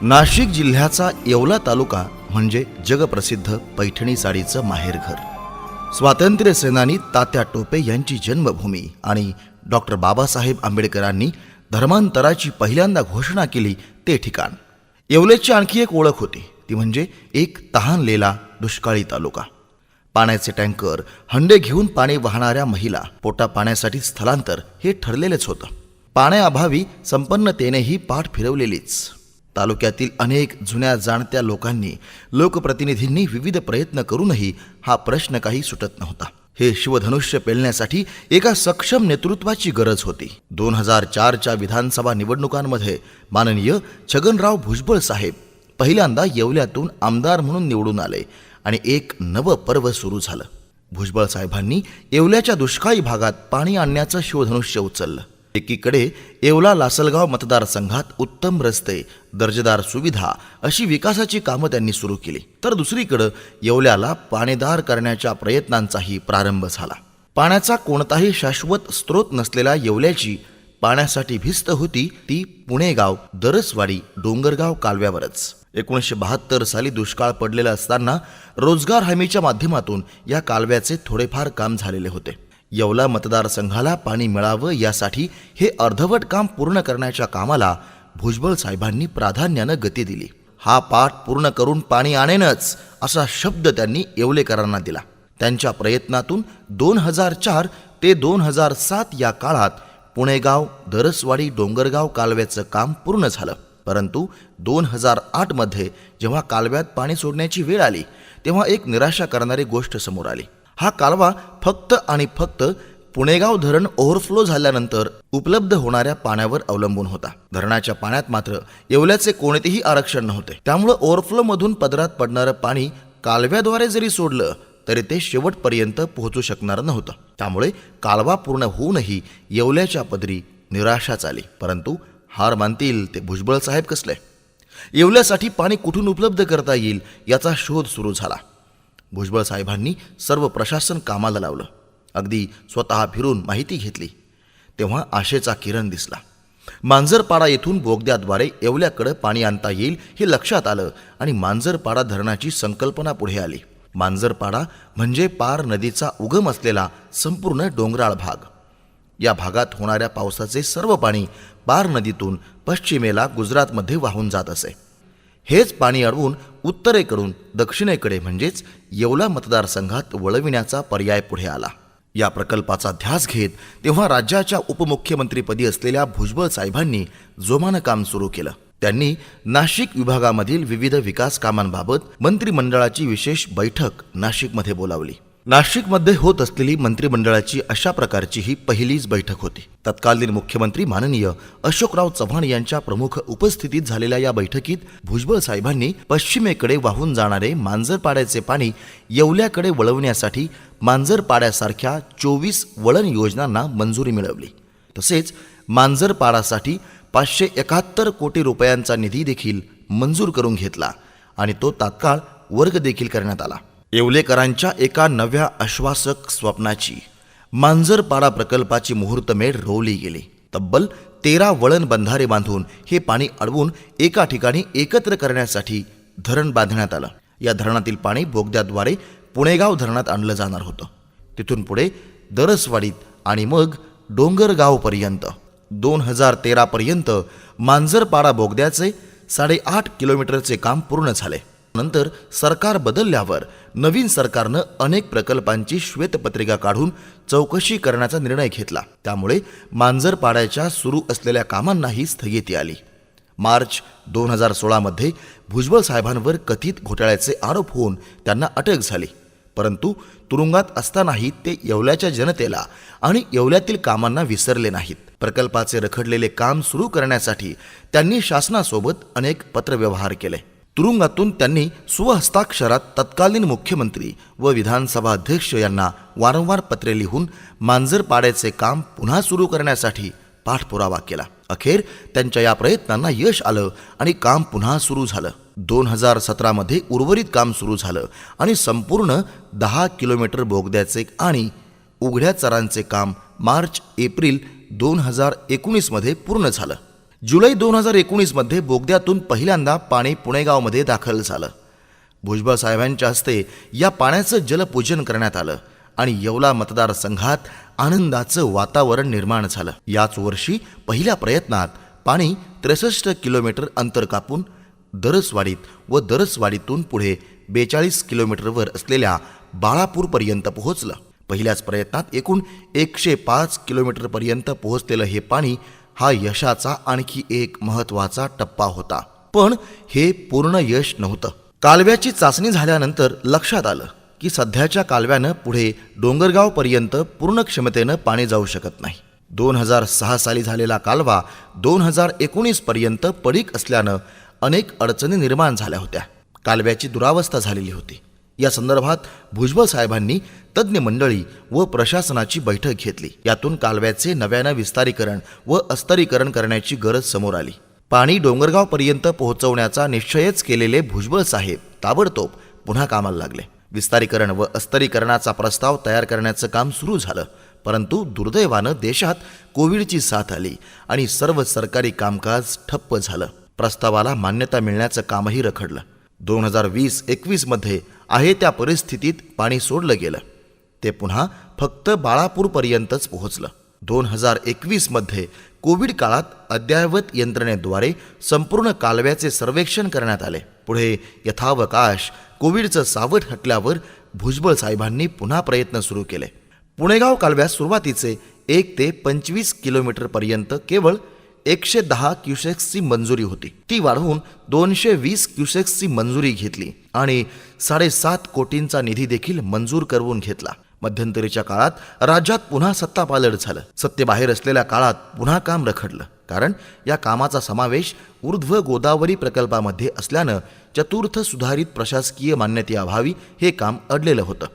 नाशिक जिल्ह्याचा येवला तालुका म्हणजे जगप्रसिद्ध पैठणी साडीचं माहेरघर स्वातंत्र्य सेनानी तात्या टोपे यांची जन्मभूमी आणि डॉक्टर बाबासाहेब आंबेडकरांनी धर्मांतराची पहिल्यांदा घोषणा केली ते ठिकाण. येवलेची आणखी एक ओळख होती. ती म्हणजे एक तहानलेला दुष्काळी तालुका. पाण्याचे टँकर हंडे घेऊन पाणी वाहणाऱ्या महिला पोटा पाण्यासाठी स्थलांतर हे ठरलेलेच होतं. पाण्याअभावी संपन्नतेनेही पाठ फिरवलेलीच. तालुक्यातील अनेक जुन्या जाणत्या लोकांनी लोकप्रतिनिधींनी विविध प्रयत्न करूनही हा प्रश्न काही सुटत नव्हता. हे शिवधनुष्य पेलण्यासाठी एका सक्षम नेतृत्वाची गरज होती. दोन हजार चारच्या विधानसभा निवडणुकांमध्ये माननीय छगनराव भुजबळ साहेब पहिल्यांदा येवल्यातून आमदार म्हणून निवडून आले आणि एक नवं पर्व सुरू झालं. भुजबळ साहेबांनी येवल्याच्या दुष्काळी भागात पाणी आणण्याचं शिवधनुष्य उचललं. एकीकडे येवला लासलगाव मतदारसंघात उत्तम रस्ते दर्जेदार सुविधा अशी विकासाची कामं त्यांनी सुरू केली. तर दुसरीकडं येवल्याला पाणीदार करण्याच्या प्रयत्नांचाही प्रारंभ झाला. पाण्याचा कोणताही शाश्वत स्रोत नसलेल्या येवल्याची पाण्यासाठी भिस्त होती ती पुणेगाव दरसवाडी डोंगरगाव कालव्यावरच. एकोणीसशे बहात्तर साली दुष्काळ पडलेला असताना रोजगार हमीच्या माध्यमातून या कालव्याचे थोडेफार काम झालेले होते. येवला मतदारसंघाला पाणी मिळावं यासाठी हे अर्धवट काम पूर्ण करण्याच्या कामाला भुजबळ साहेबांनी प्राधान्यानं गती दिली. हा पाठ पूर्ण करून पाणी आणेनच असा शब्द त्यांनी येवलेकरांना दिला. त्यांच्या प्रयत्नातून दोन हजार चार ते दोन हजार सात या काळात पुणेगाव दरसवाडी डोंगरगाव कालव्याचं काम पूर्ण झालं. परंतु दोन हजार आठमध्ये जेव्हा कालव्यात पाणी सोडण्याची वेळ आली तेव्हा एक निराशा करणारी गोष्ट समोर आली. हा कालवा फक्त आणि फक्त पुणेगाव धरण ओव्हरफ्लो झाल्यानंतर उपलब्ध होणाऱ्या पाण्यावर अवलंबून होता. धरणाच्या पाण्यात मात्र येवल्याचे कोणतेही आरक्षण नव्हते. त्यामुळं ओव्हरफ्लो मधून पदरात पडणारं पाणी कालव्याद्वारे जरी सोडलं तरी ते शेवटपर्यंत पोहोचू शकणार नव्हतं. त्यामुळे कालवा पूर्ण होऊनही येवल्याच्या पदरी निराशाच आली. परंतु हार मानतील ते भुजबळ साहेब कसले? येवल्यासाठी पाणी कुठून उपलब्ध करता येईल याचा शोध सुरू झाला. भुजबळ साहेबांनी सर्व प्रशासन कामाला लावलं. अगदी स्वतः फिरून माहिती घेतली. तेव्हा आशेचा किरण दिसला. मांजरपाडा येथून बोगद्याद्वारे येवल्याकडे पाणी आणता येईल हे लक्षात आलं आणि मांजरपाडा धरणाची संकल्पना पुढे आली. मांजरपाडा म्हणजे पार नदीचा उगम असलेला संपूर्ण डोंगराळ भाग. या भागात होणाऱ्या पावसाचे सर्व पाणी पार नदीतून पश्चिमेला गुजरातमध्ये वाहून जात असे. हेच पाणी अडवून उत्तरेकडून दक्षिणेकडे म्हणजेच येवला मतदारसंघात वळविण्याचा पर्याय पुढे आला. या प्रकल्पाचा ध्यास घेत तेव्हा राज्याच्या उपमुख्यमंत्रीपदी असलेल्या भुजबळ साहेबांनी जोमानं काम सुरू केलं. त्यांनी नाशिक विभागामधील विविध विकास कामांबाबत मंत्रिमंडळाची विशेष बैठक नाशिकमध्ये बोलावली. नाशिकमध्ये होत असलेली मंत्रिमंडळाची अशा प्रकारची ही पहिलीच बैठक होती. तत्कालीन मुख्यमंत्री माननीय अशोकराव चव्हाण यांच्या प्रमुख उपस्थितीत झालेल्या या बैठकीत भुजबळ साहेबांनी पश्चिमेकडे वाहून जाणारे मांजरपाड्याचे पाणी येवल्याकडे वळवण्यासाठी मांजरपाड्यासारख्या चोवीस वळण योजनांना मंजुरी मिळवली. तसेच मांजरपाडासाठी पाचशे एकाहत्तर कोटी रुपयांचा निधी देखील मंजूर करून घेतला आणि तो तात्काळ वर्ग देखील करण्यात आला. येवलेकरांच्या एका नव्या आश्वासक स्वप्नाची. मांजरपाडा प्रकल्पाची मुहूर्तमेढ रोवली गेली. तब्बल तेरा वळण बंधारे बांधून हे पाणी अडवून एका ठिकाणी एकत्र करण्यासाठी धरण बांधण्यात आलं. या धरणातील पाणी बोगद्याद्वारे पुणेगाव धरणात आणलं जाणार होतं. तिथून पुढे दरसवाडीत आणि मग डोंगरगावपर्यंत दोन हजार तेरापर्यंत मांजरपाडा बोगद्याचे साडेआठ किलोमीटरचे काम पूर्ण झाले. नंतर सरकार बदलल्यावर नवीन सरकारनं अनेक प्रकल्पांची श्वेतपत्रिका काढून चौकशी करण्याचा निर्णय घेतला. त्यामुळे मांजरपाड्याच्या सुरू असलेल्या कामांनाही स्थगिती आली. मार्च दोन हजार सोळामध्ये भुजबळ साहेबांवर कथित घोटाळ्याचे आरोप होऊन त्यांना अटक झाली. परंतु तुरुंगात असतानाही ते येवल्याच्या जनतेला आणि येवल्यातील कामांना विसरले नाहीत. प्रकल्पाचे रखडलेले काम सुरू करण्यासाठी त्यांनी शासनासोबत अनेक पत्रव्यवहार केले. तुरुंगातून त्यांनी स्वहस्ताक्षरात तत्कालीन मुख्यमंत्री व विधानसभा अध्यक्ष यांना वारंवार पत्रे लिहून मांजर पाड्याचे काम पुन्हा सुरू करण्यासाठी पाठपुरावा केला. अखेर त्यांच्या या प्रयत्नांना यश आलं आणि काम पुन्हा सुरू झालं. दोन हजार सतरामध्ये उर्वरित काम सुरू झालं आणि संपूर्ण दहा किलोमीटर बोगद्याचे आणि उघड्या चरांचे काम मार्च एप्रिल दोन हजार एकोणीसमध्ये पूर्ण झालं. जुलै दोन हजार एकोणीसमध्ये बोगद्यातून पहिल्यांदा पाणी पुणेगावमध्ये दाखल झालं. भुजबळ साहेबांच्या हस्ते या पाण्याचं जलपूजन करण्यात आलं आणि येवला मतदारसंघात आनंदाचं वातावरण निर्माण झालं. याच वर्षी पहिल्या प्रयत्नात पाणी त्रेसष्ट किलोमीटर अंतर कापून दरसवाडीत व दरसवाडीतून पुढे बेचाळीस किलोमीटरवर असलेल्या बाळापूरपर्यंत पोहोचलं. पहिल्याच प्रयत्नात एकूण एकशे पाच किलोमीटरपर्यंत पोहोचलेलं हे पाणी हा यशाचा आणखी एक महत्त्वाचा टप्पा होता. पण हे पूर्ण यश नव्हतं. कालव्याची चाचणी झाल्यानंतर लक्षात आलं की सध्याच्या कालव्यानं पुढे डोंगरगावपर्यंत पूर्ण क्षमतेनं पाणी जाऊ शकत नाही. दोन हजार सहा साली झालेला कालवा दोन हजार एकोणीसपर्यंत पडीक असल्यानं अनेक अडचणी निर्माण झाल्या होत्या. कालव्याची दुरावस्था झालेली होती. या संदर्भात भुजबळ साहेबांनी तज्ज्ञ मंडळी व प्रशासनाची बैठक घेतली. यातून कालव्याचे नव्यानं विस्तारीकरण व अस्तरीकरण करण्याची गरज समोर आली. पाणी डोंगरगावपर्यंत पोहोचवण्याचा निश्चयच केलेले भुजबळ साहेब ताबडतोब पुन्हा कामाला लागले. विस्तारीकरण व अस्तरीकरणाचा प्रस्ताव तयार करण्याचं काम सुरू झालं परंतु दुर्दैवानं देशात कोविडची साथ आली आणि सर्व सरकारी कामकाज ठप्प झालं. प्रस्तावाला मान्यता मिळण्याचं कामही रखडलं. दोन हजार वीस एकवीसमध्ये आहे त्या परिस्थितीत पाणी सोडलं गेलं. ते पुन्हा फक्त बाळापूरपर्यंतच पोहोचलं. दोन हजार एकवीसमध्ये कोविड काळात अद्ययावत यंत्रणेद्वारे संपूर्ण कालव्याचे सर्वेक्षण करण्यात आले. पुढे यथावकाश कोविडचं सावट हटल्यावर भुजबळ साहेबांनी पुन्हा प्रयत्न सुरू केले. पुणेगाव कालव्यास सुरुवातीचे एक ते पंचवीस किलोमीटरपर्यंत केवळ एकशे दहा क्युसेक्सची मंजुरी होती. ती वाढवून दोनशे वीस क्युसेक्सची मंजुरी घेतली आणि साडेसात कोटींचा निधी देखील मंजूर करवून घेतला. मध्यंतरीच्या काळात राज्यात पुन्हा सत्तापालट झालं. सत्तेबाहेर असलेल्या काळात पुन्हा काम रखडलं. कारण या कामाचा समावेश ऊर्ध्व गोदावरी प्रकल्पामध्ये असल्यानं चतुर्थ सुधारित प्रशासकीय मान्यतेअभावी हे काम अडलेलं होतं.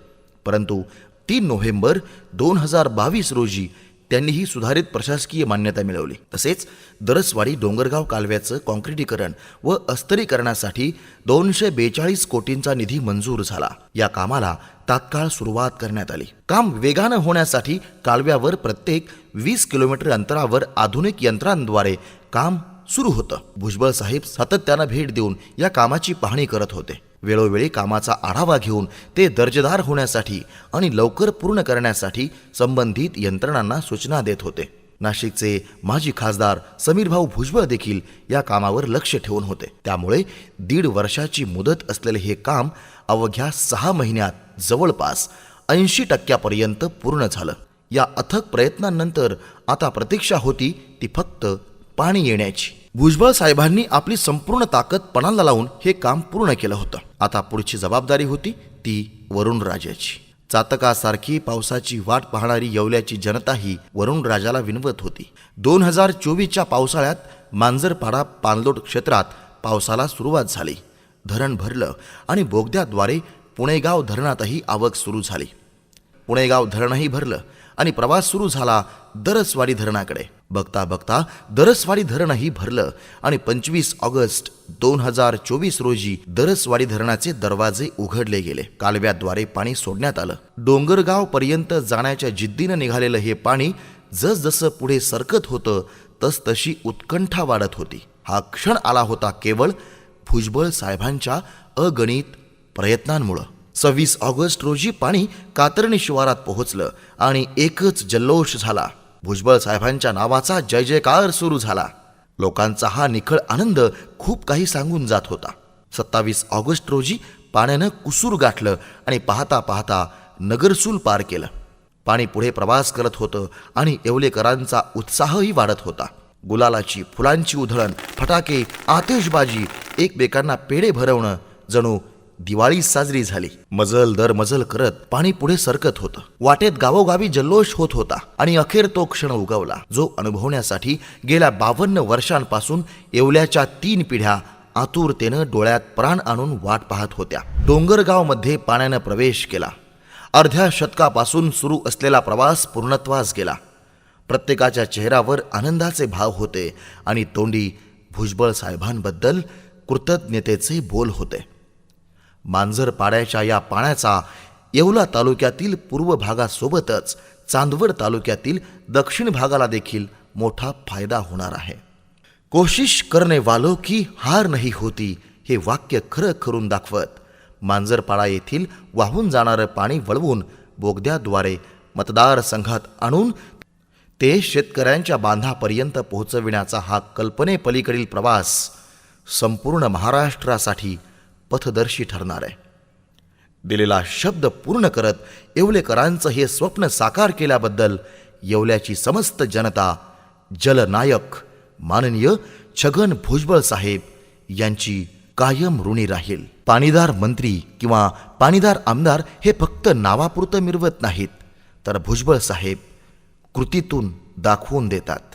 परंतु तीन नोव्हेंबर दोन हजार बावीस रोजी त्यांनी ही सुधारित प्रशासकीय मान्यता मिळवली. तसेच दरसवाडी डोंगरगाव कालव्याचं कॉन्क्रिटीकरण व अस्तरीकरणासाठी दोनशे बेचाळीस कोटींचा निधी मंजूर झाला. या कामाला तात्काळ सुरुवात करण्यात आली. काम वेगानं होण्यासाठी कालव्यावर प्रत्येक वीस किलोमीटर अंतरावर आधुनिक यंत्रांद्वारे काम सुरू होतं. भुजबळ साहेब सातत्यानं भेट देऊन या कामाची पाहणी करत होते. वेळोवेळी कामाचा आढावा घेऊन ते दर्जेदार होण्यासाठी आणि लवकर पूर्ण करण्यासाठी संबंधित यंत्रणांना सूचना देत होते. नाशिकचे माजी खासदार समीरभाऊ भुजबळ देखील या कामावर लक्ष ठेवून होते. त्यामुळे दीड वर्षाची मुदत असलेले हे काम अवघ्या सहा महिन्यात जवळपास ऐंशी टक्क्यापर्यंत पूर्ण झालं. या अथक प्रयत्नांनंतर आता प्रतीक्षा होती ती फक्त पाणी येण्याची. भुजबळ साहेबांनी आपली संपूर्ण ताकद पणाला लावून हे काम पूर्ण केलं होतं. आता पुढची जबाबदारी होती ती वरुणराजाची चातकासारखी पावसाची वाट पाहणारी येवल्याची जनताही वरुणराजाला विनवत होती. दोन हजार चोवीसच्या पावसाळ्यात मांजरपाडा पाणलोट क्षेत्रात पावसाला सुरुवात झाली. धरण भरलं आणि बोगद्याद्वारे पुणेगाव धरणातही आवक सुरू झाली. पुणेगाव धरणही भरलं. आणि प्रवास सुरू झाला दरसवाडी धरणाकडे. बघता बघता दरसवाडी धरणही भरलं आणि पंचवीस ऑगस्ट दोन हजार चोवीस रोजी दरसवाडी धरणाचे दरवाजे उघडले गेले. कालव्याद्वारे पाणी सोडण्यात आलं. डोंगरगाव पर्यंत जाण्याच्या जिद्दीनं निघालेलं हे पाणी जसजसं पुढे सरकत होतं तसतशी उत्कंठा वाढत होती. हा क्षण आला होता केवळ भुजबळ साहेबांच्या अगणित प्रयत्नांमुळं. सव्वीस ऑगस्ट रोजी पाणी कातरणी शिवारात पोहोचलं आणि एकच जल्लोष झाला. भुजबळ साहेबांच्या नावाचा जय जयकार सुरू झाला. लोकांचा हा निखळ आनंद खूप काही सांगून जात होता. सत्तावीस ऑगस्ट रोजी पाण्यानं कुसूर गाठलं आणि पाहता पाहता नगरसूल पार केलं. पाणी पुढे प्रवास करत होतं आणि येवलेकरांचा उत्साहही वाढत होता. गुलालाची फुलांची उधळण फटाके आतिषबाजी एकमेकांना पेढे भरवणं जणू दिवाळी साजरी झाली. मजल दर मजल करत पाणी पुढे सरकत होतं. वाटेत गावोगावी जल्लोष होत होता आणि अखेर तो क्षण उगवला. जो अनुभवण्यासाठी गेल्या बावन्न वर्षांपासून येवल्याच्या तीन पिढ्या आतुरतेनं डोळ्यात प्राण आणून वाट पाहत होत्या. डोंगरगावमध्ये पाण्यानं प्रवेश केला. अर्ध्या शतकापासून सुरू असलेला प्रवास पूर्णत्वास गेला. प्रत्येकाच्या चेहऱ्यावर आनंदाचे भाव होते आणि तोंडी भुजबळ साहेबांबद्दल कृतज्ञतेचे बोल होते. मांजरपाड्याच्या या पाण्याचा येवला तालुक्यातील पूर्व भागासोबतच चांदवड तालुक्यातील दक्षिण भागाला देखील मोठा फायदा होणार आहे. कोशिश करणे वालो की हार नाही होती हे वाक्य खरं करून दाखवत मांजरपाडा येथील वाहून जाणारं पाणी वळवून बोगद्याद्वारे मतदारसंघात आणून ते शेतकऱ्यांच्या बांधापर्यंत पोहोचविण्याचा हा कल्पनेपलीकडील प्रवास संपूर्ण महाराष्ट्रासाठी पथदर्शी ठरणार आहे. दिलेला शब्द पूर्ण करत येवलेकरांचं हे स्वप्न साकार केल्याबद्दल येवल्याची समस्त जनता जलनायक माननीय छगन भुजबळ साहेब यांची कायम ऋणी राहील. पाणीदार मंत्री किंवा पाणीदार आमदार हे फक्त नावापुरतं मिरवत नाहीत तर भुजबळ साहेब कृतीतून दाखवून देतात.